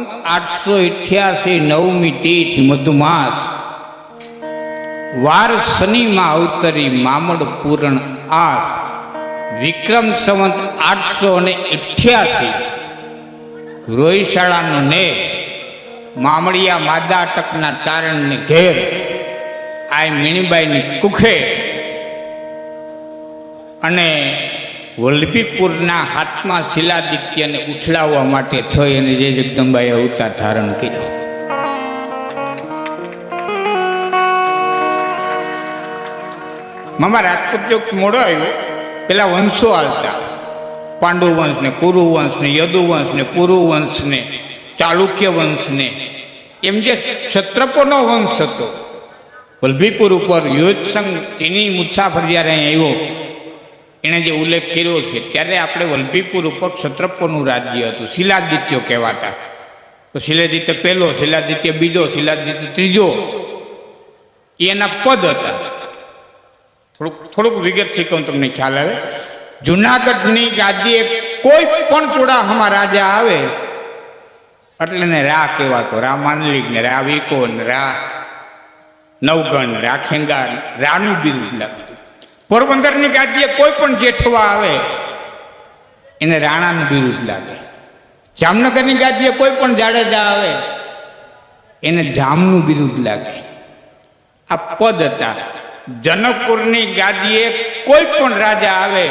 સંવંત આઠસો અઠ્યાસી નવમી તીથ મધુમાસ. વાર શનિમાં અવતરી મામડ પૂરણ આઠ વિક્રમ સંવંત આઠસો અને અઠ્યાસી. રોહિશાળાનો ને. મામડિયા માદા અટકના તારણને ઘેર. આ મીણીબાઈની કુખે અને વલ્લભીપુરના હાથમાં શિલાદિત્યને ઉછળાવવા માટે થઈ અને જે જગદંબાએ અવતાર ધારણ કર્યો. મામા રાજપૂત મોડો આવ્યો. પેલા વંશો હાલતા પાંડુ વંશ ને કુરુ વંશ ને યદુ વંશ ને પુરુ વંશ ને ચાલુક્ય વંશ ને એમ જે ક્ષત્રપોનો વંશ હતો. વલ્લભીપુર ઉપર યુદ્ધ સંઘ તેની મુસાફર જ્યારે અહીં આવ્યો એણે જે ઉલ્લેખ કર્યો છે, ત્યારે આપણે વલ્લભીપુર ઉપર ક્ષત્રપોનું રાજ્ય હતું, શિલાદિત્યો કહેવાતા. તો શિલાદિત્ય પહેલો, શિલાદિત્ય બીજો, શિલાદિત્ય ત્રીજો. એના પદ હતા. થોડુંક થોડુંક વિગતથી કહું, તમને ખ્યાલ આવે. જુનાગઢની ગાદીએ કોઈ પણ ચોડાહામાં રાજા આવે, એટલે ને રા કહેવાતો. રા માનલિક ને રા વિકો ને રા નવગણ, રા ખેંગા રાનું બિરુદ લાગતું. પોરબંદરની ગાદીએ કોઈ પણ જેઠવા આવે, એને રાણાનું બિરુદ લાગે. જામનગરની ગાદીએ કોઈ પણ જાડેજા આવે, એને જામનું બિરુદ લાગે. આ પદ હતા. જનકપુરની ગાદીએ કોઈ પણ રાજા આવે,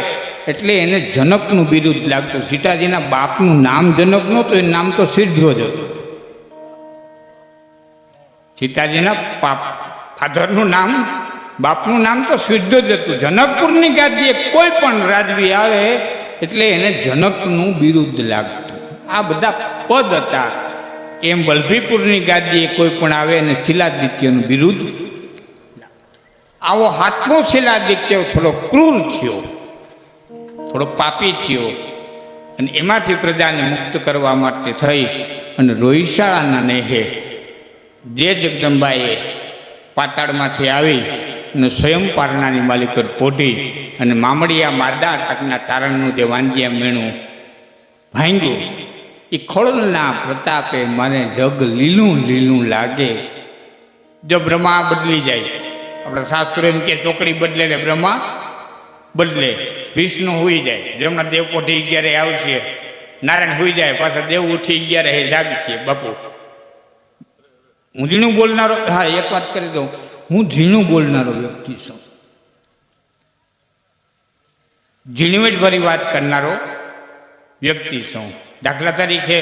એટલે એને જનકનું બિરુદ લાગતું. સીતાજીના બાપનું નામ જનક નહોતું, એનું નામ તો સિદ્ધ્વજ હતું. સીતાજીના પાપ, ફાધરનું નામ બાપનું નામ તો શુદ્ધ જ હતું. જનકપુરની ગાદીએ કોઈ પણ રાજવી આવે એટલે એને જનકનું બિરુદ લાગતું. આ બધા પદ હતા. એમ વલ્લભીપુરની ગાદીએ કોઈ પણ આવે અને શિલાદિત્યનું બિરુદ આવો હાથમો શિલાદિત્ય થોડો ક્રૂર થયો. થોડો પાપી થયો. અને એમાંથી પ્રજાને મુક્ત કરવા માટે થઈ અને રોહિશાળાના નેહે જે જગદંબાએ પાતાળમાંથી આવી અને સ્વયં પારણાની માલિકર પોઢી અને મામડિયા માદા તકના તારણનું જે વાંજિયા મેણું ભાંગ્યું, એ ખોળના પ્રતાપે મને જગ લીલું લીલું લાગે. જો બ્રહ્મા બદલી જાય, આપણે શાસ્ત્રો એમ કે ચોકડી બદલે ને બ્રહ્મા બદલે. વિષ્ણુ હોઈ જાય, જેમના દેવ કોઠી અગિયારે આવશે, નારાયણ હોઈ જાય, પાછા દેવ ઉઠી અગિયારે જાગશે, બાપુ. ઝીણું બોલનારો હા, એક વાત કરી દઉં. હું ઝીણું બોલનારો વ્યક્તિ છું. ઝીણવટ ભરી વાત કરનારો વ્યક્તિ છું. દાખલા તરીકે,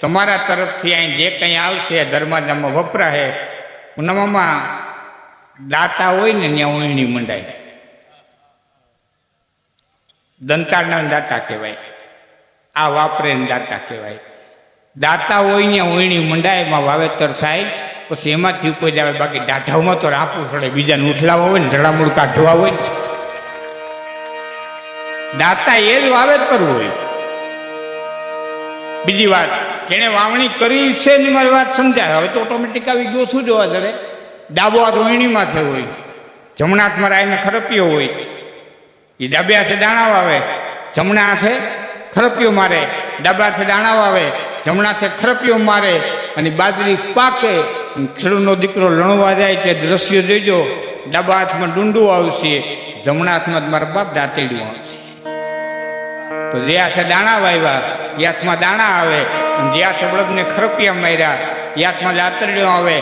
તમારા તરફથી અહીં જે કંઈ આવશે ધર્માધામમાં વપરાશે પૂનમમાં દાતા હોય ને, ત્યાં ઓયણી મંડાય. દંતાળના દાતા કહેવાય. આ વાપરે દાતા કહેવાય. દાતા હોય ને ઓયણી મંડાય, એમાં વાવેતર થાય. પછી એમાંથી કોઈ આવે, બાકી દાઢાઓમાં તો રાખવું પડે બીજાને ઉઠલાવા હોય ને જડામૂળ કાઢવા હોય દાતા એ જ વાવેતર હોય. બીજી વાત, જેણે વાવણી કરી છે ને મારી વાત સમજાય, હવે તો ઓટોમેટિક આવી ગયો, શું જોવા જડે? ડાબો હાથ રોહિણી માથે હોય, જમણા હાથમાં રાયને ખરપીઓ હોય. એ ડાબે હાથે દાણા વાવે, જમણા હાથે ખરપિયો મારે, ડાબા હાથે દાણા વાવે જમણા હાથે ખરપીઓ મારે અને બાજરી પાકે ખેડૂતનો દીકરો લણવા જાય તે દ્રશ્ય જોઈજો. ડાબા હાથમાં ડુંડું આવશે, જમણા હાથમાં મારા બાપ દાંતેડું આવશે. તો જે હાથે દાણા વાવ્યા, એ હાથમાં દાણા આવે અને જે હાથે બળદને ખરપિયા માર્યા, એ હાથમાં દાંતરડીઓ આવે.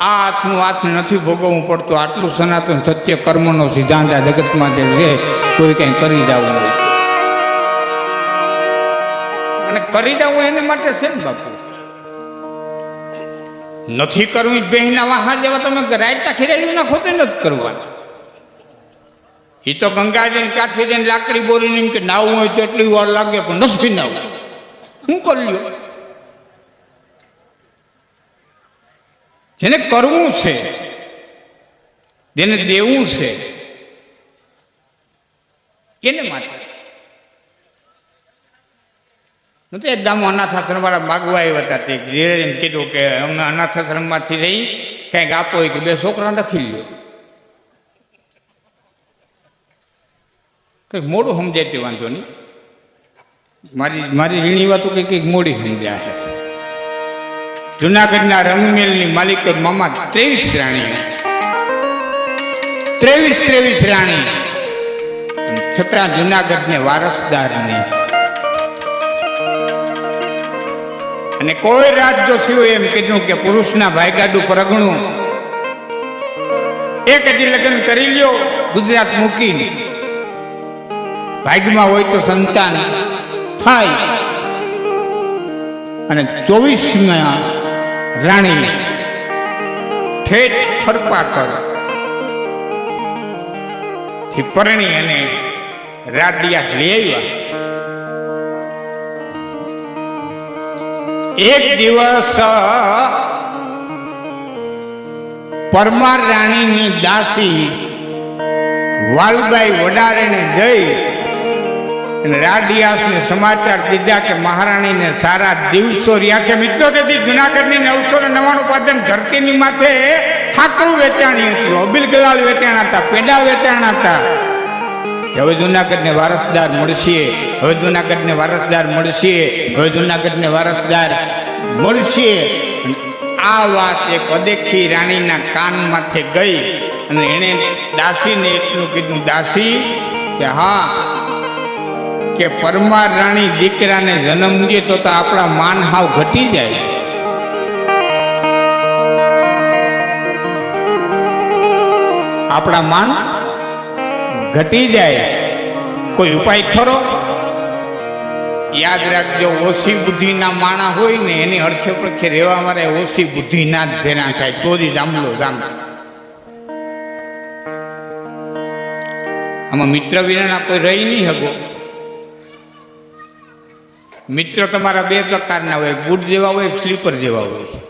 આ હાથનું હાથ નથી ભોગવવું પડતું, આટલું સનાતન સત્ય કર્મનો સિદ્ધાંત આ જગતમાં જે છે, કોઈ કંઈ કરી જવું હોય અને કરી દઉં એને માટે છે ને બાપુ? નથી કરવું બેહીના વાહા જેવા તમે રાયતા ખીરાડી નાખો તો નથી કરવાના. એ તો ગંગાજી કાંઠે જઈને લાકડી એમ કે નાવું હોય તો એટલી વાર લાગે પણ નથી નાવું. શું કરી લ્યો? જેને કરવું છે, જેને દેવું છે એને માટે નથી એક ગામમાં અનાથ આશ્રમવાળા માગવા આવ્યા હતા તે. ધીરે કીધું કે અમને અનાથ આશ્રમમાંથી રહી કંઈક આપો કે બે છોકરા લખી લ્યો. કંઈક મોડું સમજાય તે વાંધો નહીં. મારી મારી ઝીણી વાતો કંઈક કંઈક મોડી સમજ્યા છે. જુનાગઢના રંગમેલની માલિકો મામા ત્રેવીસ રાણી. ત્રેવીસ ત્રેવીસ રાણી. છતાં જુનાગઢને વારસદાર અને કોઈ રાજ્યો થયું એમ કીધું કે પુરુષના ભાઈગાડું પરગણું એક હજી લગ્ન કરી લ્યો, ગુજરાત મૂકીને. ભાગમાં હોય તો સંતાન થાય. અને ચોવીસમાં રાણી ઠેઠ થરપાકરથી પરણી અને રાડિયા લઈ આવ્યા. એક દિવસ પરમાર રાણીની દાસી વાલબાઈ વડારેને અને રાડિયાસને સમાચાર દીધા કે મહારાણીને સારા દિવસો રહ્યા છે. મિત્રો, તેથી જુનાગઢની નવસો ને નવાણું પાદન ધરતીની માથે ઠાકરું વેચાણી હતું. અબિલ ગલાલ વેચાણા હતા, પેડા વેચાણા હતા. હવે જુનાગઢને વારસદાર મળશે. હવે જુનાગઢને વારસદાર મળશે. હવે જુનાગઢને વારસદાર મળશે. આ વાત એક અદેખી રાણીના કાન માથે ગઈ. અને એણે દાસીને એટલું કીધું, દાસી, કે હા, કે પરમાર રાણી દીકરાને જન્મ દે તો તો આપણા માન હાવ ઘટી જાય. આપણા માન ઘટી જાય. કોઈ ઉપાય ખરો? યાદ રાખજો, ઓછી બુદ્ધિના માણા હોય ને, એની અડખે પડખે રહેવા મારે ઓછી બુદ્ધિના જ ભેરા થાય તો જ જામલો જામ આમાં મિત્ર વિના કોઈ રહી નહીં હગો. મિત્ર તમારા બે પ્રકારના હોય. ગુડ જેવા હોય, સ્લીપર જેવા હોય.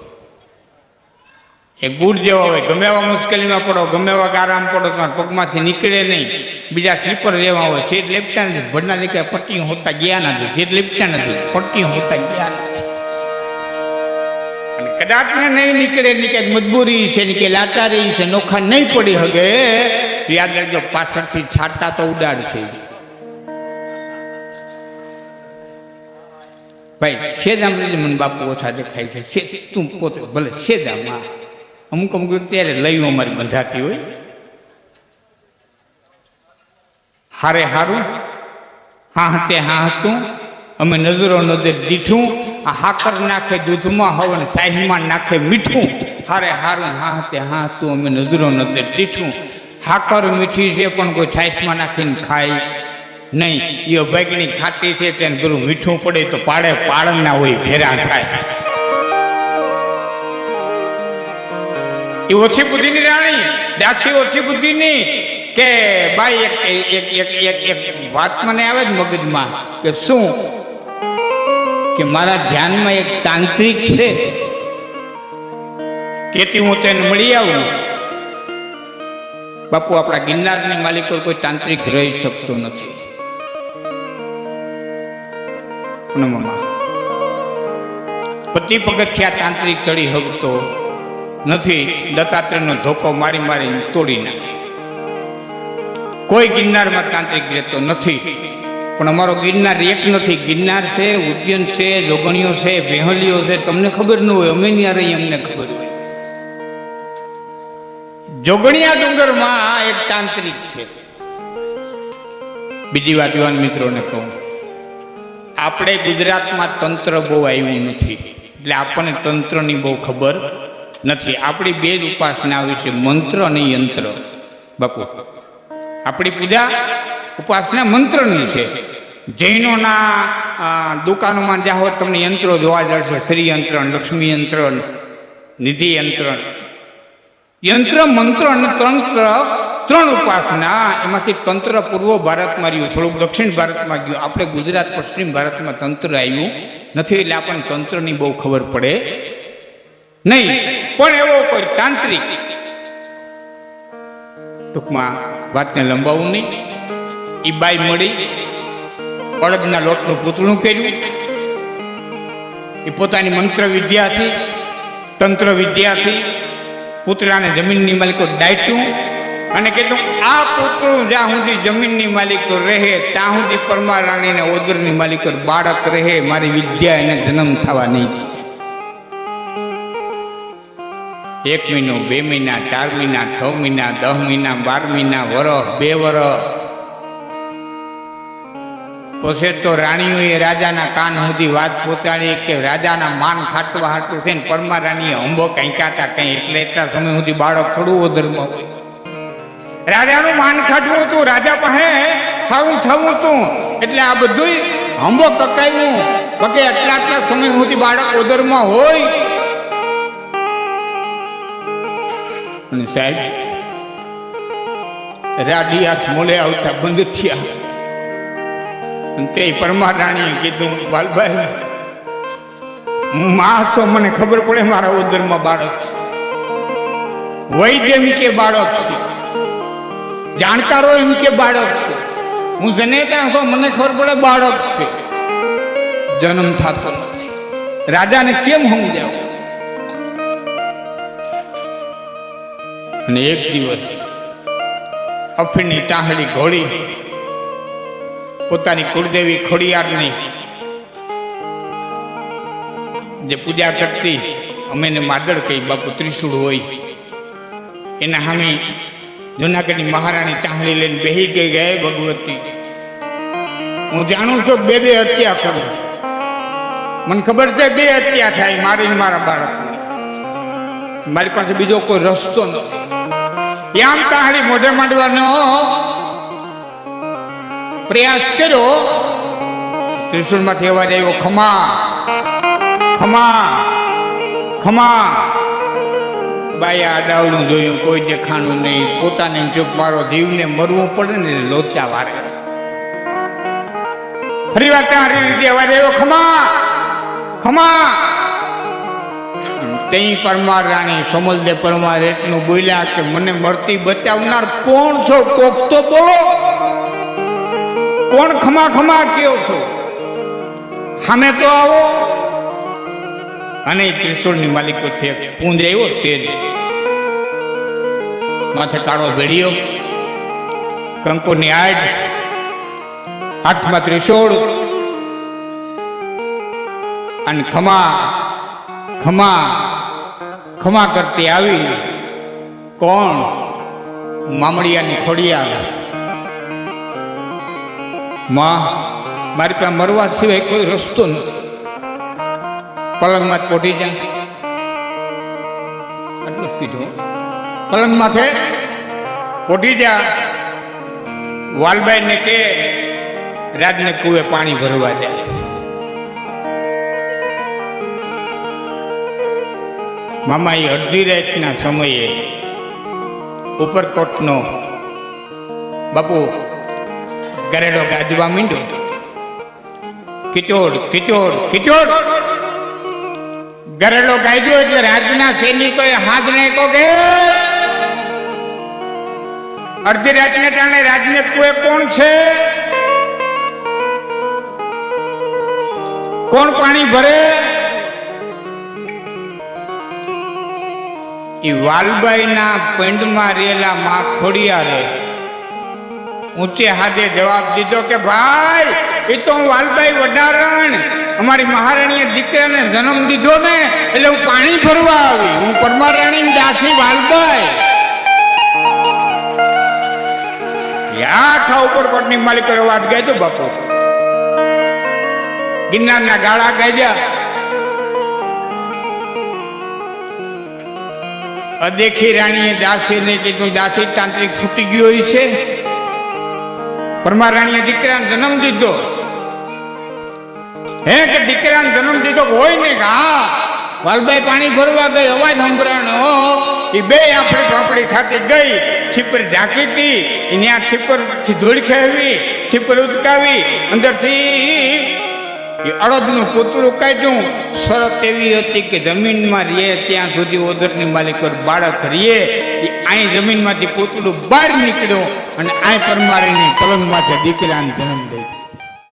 એ ગુડ જેવા હોય. ગમે એવા મુશ્કેલીમાં પડો, ગમે એવા આરામ પડો, તમારા પગમાંથી નીકળે નહીં. બીજા સ્લીપર લેવા હોય સીટ લેપટા નથી. ભડના દીકરા પટ્ટી હોતા ગયા નથી સીટ લેપટા નથી, પટ્ટી હોતા ગયા નથી. અને કદાચ નહીં નીકળે ની કંઈક મજબૂરી છે ની કે લાચારી છે, નોખા નહીં પડી હગે યાદ રાખજો, પાછળથી છાટા તો ઉડાડશે. ભાઈ સેજામ લીધે મને બાપુ ઓછા દેખાય છે. તું પોતે ભલે સેજામ હા અમુક અમુક અત્યારે લઈ અમારી બંધાતી હોય. હારે હારું? હા હતે હા હતું અમે નજરો નજર દીઠું, આ હાકર નાખે દૂધમાં હવન સાહીમાં નાખે મીઠું. હારે હારું હા હતે હા હતું અમે નજરો નજર દીઠું. હાકર મીઠી છે પણ કોઈ છાશમાં નાખીને ખાય નહીં. એ અભાગની ખાટી છે તેને પેલું મીઠું પડે તો પાડે પાડના હોય, ભેરા થાય. એ ઓછી બુદ્ધિની રાણી, દાસી ઓછી બુદ્ધિની. કે ભાઈ, એક એક એક એક એક વાત મને આવે જ મગજમાં કે શું? કે મારા ધ્યાનમાં એક તાંત્રિક છે. કેતી હું તેને મળી આવું. બાપુ, આપણા ગિરનારની માલિકો કોઈ તાંત્રિક રહી શકતો નથી. પતિ પગથિયા તાંત્રિક ચડી હકતો નથી. દત્તાત્રેયનો ધોકો મારી મારી તોડી નાખે. કોઈ ગિરનારમાં તાંત્રિક રહેતો નથી. પણ અમારો ગિરનાર એક નથી. ગિરનાર છે, ઉજ્જૈન છે, જોગણીઓ છે વેહલીઓ છે. તમને ખબર ન હોય, અમે ત્યાં રહી અમને ખબર હોય. જોગણિયા ડુંગરમાં એક તાંત્રિક છે. બીજી વાત યુવાન મિત્રોને કહું. આપણે ગુજરાતમાં તંત્ર બહુ આવ્યું નથી. એટલે આપણને તંત્રની બહુ ખબર નથી. આપણી બે ઉપાસના આવી છે, મંત્ર અને યંત્ર. બાપુ આપણી પૂજા ઉપાસના મંત્રની છે. જૈનોના દુકાનોમાં જાઓ તમને યંત્રો જોવા જશે. શ્રી યંત્ર લક્ષ્મી યંત્ર નિધિ યંત્ર યંત્ર મંત્ર અને તંત્ર ત્રણ ઉપાસના એમાંથી તંત્ર પૂર્વ ભારતમાં રહ્યું, થોડુંક દક્ષિણ ભારતમાં ગયું. આપણે ગુજરાત, પશ્ચિમ ભારતમાં તંત્ર આવ્યું. નથી એટલે આપણને તંત્રની બહુ ખબર પડે નહીં. પણ એવો કોઈ તાંત્રિક. ટૂંકમાં વાતને લંબાવું નહીં. એ બાઈ મળી, અડદના લોટનું પૂતળું કર્યું. એ પોતાની મંત્ર વિદ્યાથી તંત્ર વિદ્યાથી પુતળાને જમીનની માલિકો દાટ્યું અને કીધું આ પુતળું જ્યાં સુધી જમીનની માલિકો રહે, ત્યાં સુધી પરમારાણીને ઓદરની માલિકો બાળક રહે, મારી વિદ્યા એને જન્મ થવા નહીં. એક મહિનો, બે મહિના, ચાર મહિના, છ મહિના, દસ મહિના, બાર મહિના, વરસ, બે વરસ. પછી તો રાણીઓએ રાજાના કાન સુધી વાત પહોંચાડી કે રાજાના માન ખાટવા હાટું થઈને પરમા રાણીએ અંબો કંઈ કાતા કંઈ એટલે એટલા સમય સુધી બાળક થોડું ઓધર્મ રાજાનું માન ખાટવું હતું, રાજા પાસે સારું થવું હતું. એટલે આ બધું હંબો કકાયું કે એટલા આટલા સમય સુધી બાળક ઓદરમાં હોય. અને સાહેબ. રાડિયા મોલે આવતા બંધ થયા. અને તે પરમાર રાણીએ કીધું બાલભાઈ માં તો મને ખબર પડે મારા ઉદરમાં બાળક છે. વૈદ્ય એમ કે બાળક છે. જાણકારો એમ કે બાળક છે. હું જનેતા તો મને ખબર પડે બાળક છે. જન્મ થતો નથી. રાજાને કેમ સમજાવું? અને એક દિવસ અફીણની ટાહડી ઘોડી પોતાની કુળદેવી ખોડિયારની જે પૂજા કરતી, અમે એને માદળ કહી, બાપુ, ત્રિશુળ હોય. એના સામે જુનાગઢની મહારાણી ટાહળી લઈને બેહી ગઈ ગયા ભગવતી, હું જાણું છું બે બે હત્યા કરું. મને ખબર છે બે હત્યા થાય મારી મારા બાળક મારી પાસે બીજો કોઈ રસ્તો નથી. આમ તાહડી મોઢે માંડવાનો પ્રયાસ કર્યો. ત્રિશુલમાંથી અવાજ આવ્યો, ખમા ખમા ખમા. બાયા અડાવડું જોયું, કોઈ દેખાણું નહીં. પોતાને ચૂક મારો જીવને મરવું પડે ને લોચા વારે. ફરી વાર હરી રીતે અવાજ આવ્યો, ખમા ખમા. તઈ પરમાર રાણી સમલદે પરમાર એટલું બોલ્યા કે મને મળતી બચાવનાર કોણ છો કોક તો બોલો. કોણ ખમા ખમા કયો છો? સામે તો આવો. અને ત્રિશુળની માલિકો છે પૂંદ આવ્યો તે માથે કાળો ભેડિયો કંકુની આડ, હાથમાં ત્રિશૂળ, અને ખમા ખમા ખમા કરતી આવી કોણ? મામડિયાની ખોડિયા માં, મારી પાસે મરવા સિવાય કોઈ રસ્તો નથી. પલંગમાં પોટી જાય આટલું કીધું પલંગ માથે પોટી જા. વાલબાઈને કે, રાજને કુએ પાણી ભરવા જાય મામા એ અડધી રાતના સમયે ઉપરકોટનો બાપુ કરેલો ગાજવા માંડ્યો. કિચોડ કિચોડ કિચોડ. ગરેલો ગાજ્યો એટલે રાજના સૈનિકોએ હાથ ને કો કે અડધી રાતને ટાણે રાજને કોઈ કોણ છે? કોણ પાણી ભરે? એ વાલબાઈના પિંડમાં રહેલા માં ખોડિયારે ઊંચે હાથે જવાબ દીધો કે, ભાઈ એ તો હું વાલબાઈ વડારણ. અમારી મહારાણીએ દીકરાને જન્મ દીધો ને, એટલે હું પાણી ભરવા આવી. હું પરમારાણી દાસી વાલબાઈ. આખા ઉપરકોટની માલિકો વાત ગાય બાપુ. ગિરનારના ગાળા ગાજ્યા અદેખી રાણીએ દાસીને કીધું, દાસી, તાંત્રિક ફૂટી ગયો છે. પરમા રાણીએ દીકરાને જન્મ દીધો. હે કે દીકરાને જન્મ દીધો હોય ને હા. વાલભાઈ પાણી ભરવા ગઈ, અવાજ સંભળાણો. એ બે આપણી પાપડી ખાતી ગઈ, છીપર ઢાંકી હતી ત્યાં છીપર છીપરથી ધોળખે આવી છીપર ઉતકાવી અંદરથી એ અડદનું પૂતળું કાઢ્યું. શરત એવી હતી કે જમીનમાં રહે ત્યાં સુધી ઓદરની માલિક બાળક રહે એ અહીં જમીનમાંથી પૂતળું બહાર નીકળ્યો અને અહીં પરમારીની પલંગમાંથી દીકરાને જન્મ